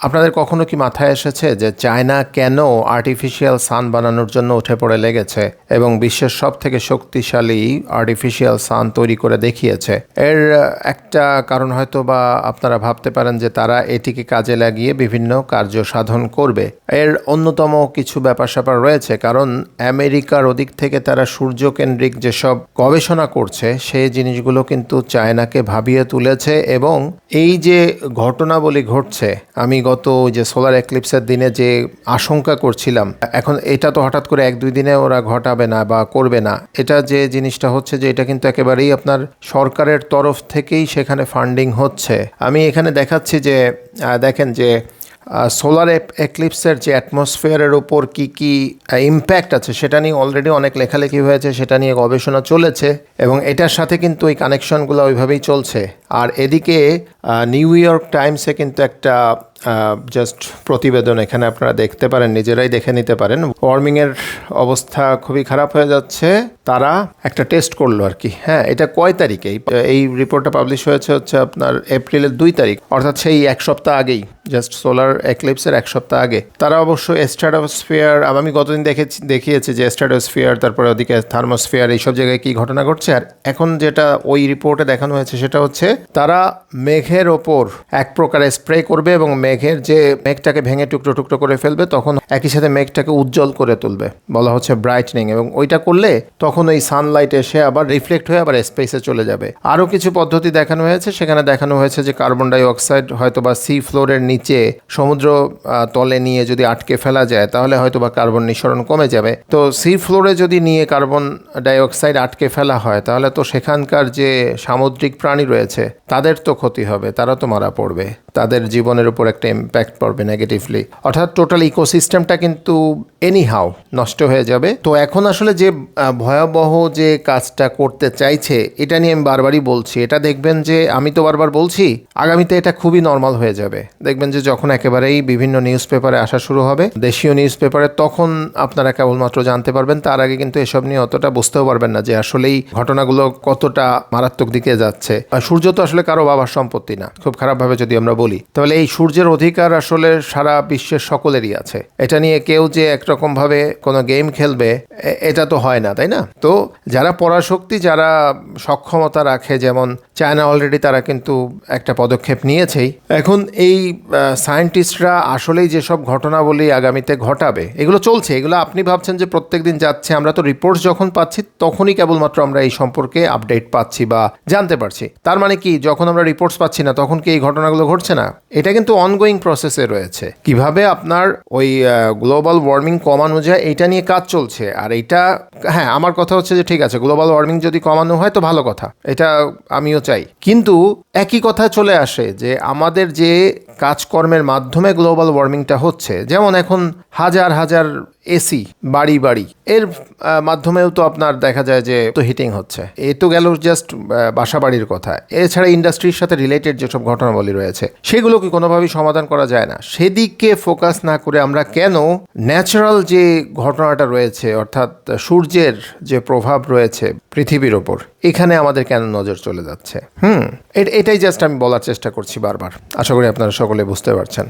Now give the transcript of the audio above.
আপনাদের কখনো কি মাথায় এসেছে যে চায়না কেন আর্টিফিশিয়াল সান বানানোর জন্য উঠে পড়ে লেগেছে এবং বিশ্বের সব থেকে শক্তিশালী আর্টিফিশিয়াল সান তৈরি করে দেখিয়েছে? এর একটা কারণ হয়তো বা আপনারা ভাবতে পারেন যে তারা এটিকে কাজে লাগিয়ে বিভিন্ন কার্য সাধন করবে। এর অন্যতম কিছু ব্যাপার স্যাপার রয়েছে, কারণ আমেরিকার ওদিক থেকে তারা সূর্যকেন্দ্রিক যেসব গবেষণা করছে, সেই জিনিসগুলো কিন্তু চায়নাকে ভাবিয়ে তুলেছে এবং এই যে ঘটনাবলী ঘটছে, আমি গত ওই যে সোলার এক্লিপসের দিনে যে আশঙ্কা করছিলাম, এখন এটা তো হঠাৎ করে এক দুই দিনে ওরা ঘটাবে না বা করবে না। এটা যে জিনিসটা হচ্ছে যে এটা কিন্তু একেবারেই আপনার সরকারের তরফ থেকেই সেখানে ফান্ডিং হচ্ছে। আমি এখানে দেখাচ্ছি যে দেখেন যে সোলার এক্লিপসের যে অ্যাটমসফিয়ারের ওপর কি কি ইম্প্যাক্ট আছে সেটা নিয়ে অলরেডি অনেক লেখালেখি হয়েছে, সেটা নিয়ে গবেষণা চলেছে এবং এটার সাথে কিন্তু এই কানেকশনগুলো ওইভাবেই চলছে। আর এদিকে নিউ ইয়র্ক টাইমসে কিন্তু একটা জাস্ট প্রতিবেদন এখানে আপনারা দেখতে পারেন, নিজেরাই দেখে নিতে পারেন। ওয়ার্মিংয়ের অবস্থা খুবই খারাপ হয়ে যাচ্ছে। তারা একটা টেস্ট করল আর কি হ্যাঁ এটা কয় তারিখে? এই- রিপোর্টটা পাবলিশ হয়েছে হচ্ছে আপনার এপ্রিলের দুই তারিখ, অর্থাৎ সেই এক সপ্তাহ আগেই জাস্ট সোলার এক্লিপসের এক সপ্তাহ আগে। তারা অবশ্য স্ট্র্যাটোস্ফিয়ার আমি গতদিন দেখেছি, দেখিয়েছি যে স্ট্র্যাটোস্ফিয়ার তারপরে ওদিকে থার্মোস্ফিয়ার এইসব জায়গায় কি ঘটনা ঘটছে। আর এখন যেটা ওই রিপোর্টে দেখানো হয়েছে সেটা হচ্ছে, তারা মেঘের ওপর এক প্রকারে স্প্রে করবে এবং মেঘের যে মেঘটাকে ভেঙে টুকরো টুকরো করে ফেলবে, তখন একই সাথে মেঘটাকে উজ্জ্বল করে তুলবে। বলা হচ্ছে ব্রাইটনিং এবং ওইটা করলে তখন ওই সানলাইট এসে আবার রিফ্লেক্ট হয়ে আবার স্পেসে চলে যাবে। আরও কিছু পদ্ধতি দেখানো হয়েছে। সেখানে দেখানো হয়েছে যে কার্বন ডাই অক্সাইড হয়তো বা সি ফ্লোরের নিচে সমুদ্র তলে নিয়ে যদি আটকে ফেলা যায়, তাহলে হয়তো বা কার্বন নিঃসরণ কমে যাবে। তো সি ফ্লোরে যদি নিয়ে কার্বন ডাই অক্সাইড আটকে ফেলা হয়, তাহলে তো সেখানকার যে সামুদ্রিক প্রাণী রয়েছে, তাদের তো ক্ষতি হবে, তারা তো মারা পড়বে। তাদের জীবনের উপর একটা ইম্প্যাক্ট পড়বে নেগেটিভলি অর্থাৎ টোটাল ইকোসিস্টেমটা কিন্তু এনি হাউ নষ্ট হয়ে যাবে। তো এখন আসলে যে ভয়াবহ যে কাজটা করতে চাইছে, এটা নিয়ে আমি বারবারই বলছি। এটা দেখবেন যে, আমি তো বারবার বলছি, আগামীতে এটা খুবই নর্মাল হয়ে যাবে। দেখবেন যে যখন একেবারেই বিভিন্ন নিউজ পেপারে আসা শুরু হবে, দেশীয় নিউজ পেপারে তখন আপনারা কেবলমাত্র জানতে পারবেন, তার আগে কিন্তু এসব নিয়ে অতটা বুঝতেও পারবেন না যে আসলেই ঘটনাগুলো কতটা মারাত্মক দিকে যাচ্ছে। সূর্য তো আসলে কারও বাবার সম্পত্তি না। খুব খারাপভাবে যদি আমরা বলি। তাহলে এই সূর্যের অধিকার আসলে সারা বিশ্বের সকলেরই আছে। এটা নিয়ে কেউ যে একরকম ভাবে কোনো গেম খেলবে এটা তো হয় না, তাই না? তো যারা পরাশক্তি, যারা সক্ষমতা রাখে, যেমন চায়না অলরেডি তারা কিন্তু একটা পদক্ষেপ নিয়েছেই। এখন এই সায়েন্টিস্টরা আসলেই যেসব ঘটনাবলী আগামীতে ঘটাবে, এগুলো চলছে, এগুলো আপনি ভাবছেন যে প্রত্যেক দিন যাচ্ছে, আমরা তো রিপোর্টস যখন পাচ্ছি, তখনই কেবলমাত্র আমরা এই সম্পর্কে আপডেট পাচ্ছি বা জানতে পারছি। তার মানে কি, যখন আমরা রিপোর্টস পাচ্ছি না, তখন কি এই ঘটনাগুলো ঘটছে? না। এটা কিন্তু অনগোয়িং প্রসেসে রয়েছে। কীভাবে আপনার ওই গ্লোবাল ওয়ার্মিং কমানো যায় এটা নিয়ে কাজ চলছে। আর এটা হ্যাঁ আমার কথা হচ্ছে যে ঠিক আছে গ্লোবাল ওয়ার্মিং যদি কমানো হয় তো ভালো কথা। এটা আমিও চাই। কিন্তু একই কথা চলে আসে যে আমাদের যে কাজকর্মের মাধ্যমে গ্লোবাল ওয়ার্মিংটা হচ্ছে, যেমন এখন হাজার হাজার এসি বাড়ি বাড়ি। এর মাধ্যমেও তো আপনার দেখা যায় যে তো হিটিং হচ্ছে। এ তো গেল জাস্ট বাসা বাড়ির কথা। এছাড়া ইন্ডাস্ট্রির সাথে রিলেটেড যেসব ঘটনাবলী রয়েছে, সেগুলো কি কোনোভাবেই সমাধান করা যায় না? সেদিকে ফোকাস না করে আমরা কেন ন্যাচারাল যে ঘটনাটা রয়েছে, অর্থাৎ সূর্যের যে প্রভাব রয়েছে পৃথিবীর ওপর, এখানে আমাদের কেন নজর চলে যাচ্ছে? হুম এটাই জাস্ট আমি বলার চেষ্টা করছি বারবার। আশা করি আপনারা সকলে বুঝতে পারছেন।